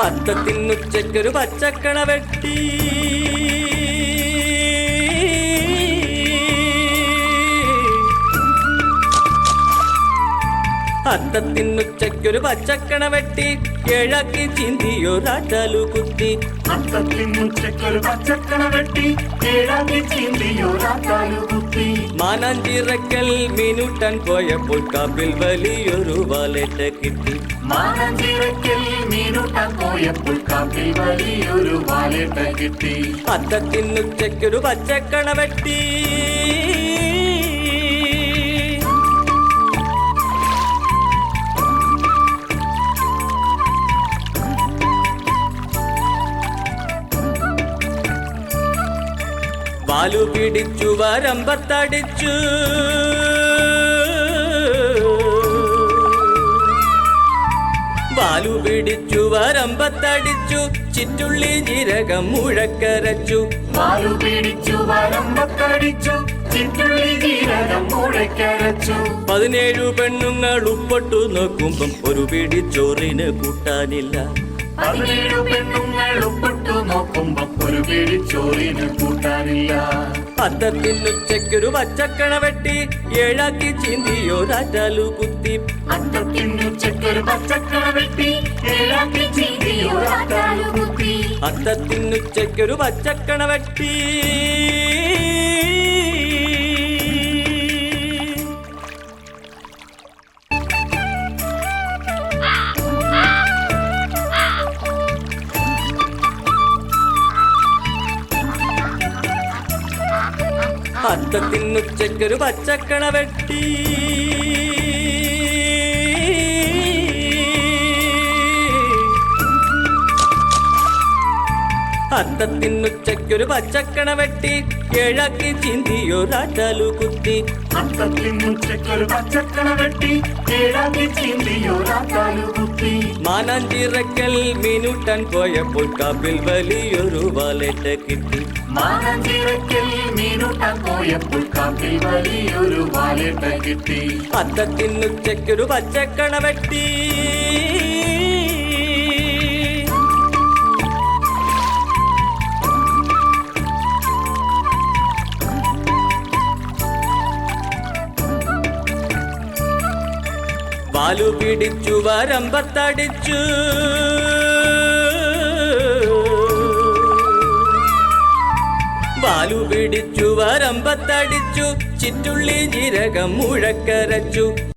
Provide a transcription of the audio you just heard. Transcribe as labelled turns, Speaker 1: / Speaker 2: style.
Speaker 1: അത്തത്തിനുച്ചയ്ക്കൊരു പച്ചക്കണ വെട്ടി. അത്തത്തിനുച്ചയ്ക്കൊരു പച്ചക്കണ വെട്ടി കിഴക്കി ചിന്തിയൊരാറ്റാലു കുത്തി.
Speaker 2: അത്തത്തിനുച്ചക്കൊരു പച്ചക്കണ വെട്ടി കിഴക്കി ചിന്തിയോ രാജാലു കുത്തി.
Speaker 1: മാനാഞ്ചിറക്കൽ മിനുട്ടൻ പോയപ്പോൾ കാപ്പിൽ വലിയൊരു വാലേറ്റ കിട്ടി.
Speaker 2: മാനഞ്ചിറക്കൽ മിനുട്ടൻ പോയപ്പോൾ കാപ്പിൽ വലിയൊരു വാലറ്റ് കിട്ടി.
Speaker 1: അത്തത്തിനുച്ചയ്ക്കൊരു പച്ചക്കണ വെട്ടി. വാലു പിടിച്ചു വരമ്പത്തടിച്ചു വാലു പിടിച്ചു വരമ്പത്തടിച്ചു ചിറ്റുള്ളി ജീരകം മുഴക്കരച്ചു.
Speaker 2: വാലു പിടിച്ചു വരമ്പത്തടിച്ചു
Speaker 1: പതിനേഴു പെണ്ണുങ്ങൾ ഉപ്പൊട്ടു നോക്കുമ്പം ഒരു പിടി ചോറിന് കൂട്ടാനില്ല.
Speaker 2: പതിനേഴു പെണ്ണുങ്ങൾ ഉപ്പിട്ടു നോക്കുമ്പോ ഒരു പിടി ചോറിന് കൂട്ടാനില്ല
Speaker 1: അത്തത്തിനുച്ചയ്ക്കൊരു പച്ചക്കണ വെട്ടി ഏഴാക്കി ചിന്തിയോരാറ്റാലു കുത്തി.
Speaker 2: അത്തത്തിനുച്ചക്കൊരു പച്ചക്കണ വെട്ടി ഏഴാക്കി ചീന്തിയൊരാക്കാലു കുത്തി.
Speaker 1: അത്തത്തിനുച്ചയ്ക്കൊരു പച്ചക്കണ വെട്ടി. അത്തത്തിനുച്ചയ്ക്കൊരു പച്ചക്കണ വെട്ടി. അത്തത്തിനുച്ചയ്ക്കൊരു പച്ചക്കണ വെട്ടി. കിഴക്കി ചിന്തിയൊരാറ്റാലു കുത്തി.
Speaker 2: അത്തത്തിനുച്ചക്കൊരു പച്ചക്കണ വെട്ടി. ഏഴാക്കി ചീന്തിയൊരാക്കാലു കുത്തി.
Speaker 1: മാനാഞ്ചിറക്കൽ മിനുട്ടൻ പോയപ്പോൾ കാപ്പിൽ വലിയൊരു വാലറ്റ കിട്ടി.
Speaker 2: മാനാഞ്ചിറക്കൽ മീനുട്ടാൻ പോയപ്പോൾ വലിയൊരു
Speaker 1: പച്ചക്കണ വെട്ടി. വാലു പിടിച്ചു വരമ്പത്തടിച്ചു. വാലു പിടിച്ചു വരമ്പത്തടിച്ചു ചിറ്റുള്ളി ജീരകം മുഴക്കരച്ചു.